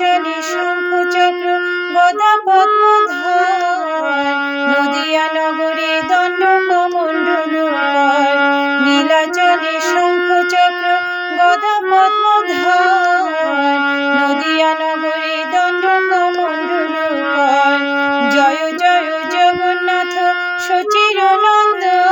নীলাচলে শঙ্খ চক্র গদা পদ্মধর নদিয়া নগরে দণ্ড কমণ্ডলুকর নীলাচলে শঙ্খ চক্র গদা পদ্মধর নদিয়া নগরে দণ্ড কমণ্ডলুকর জয় জয়, জগন্নাথ সচির নন্দন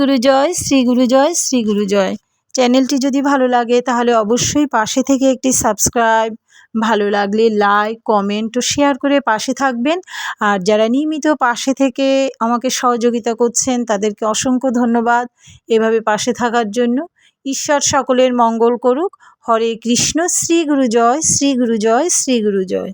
গুরু জয় শ্রী গুরু জয় শ্রী গুরু জয়। চ্যানেলটি যদি ভালো লাগে, তাহলে অবশ্যই পাশে থেকে একটি সাবস্ক্রাইব, ভালো লাগলে লাইক, কমেন্ট ও শেয়ার করে পাশে থাকবেন। আর যারা নিয়মিত পাশে থেকে আমাকে সহযোগিতা করছেন, তাদেরকে অসংখ্য ধন্যবাদ এভাবে পাশে থাকার জন্য। ঈশ্বর সকলের মঙ্গল করুক। হরে কৃষ্ণ শ্রী গুরু জয় শ্রী গুরু জয় শ্রী গুরু জয়।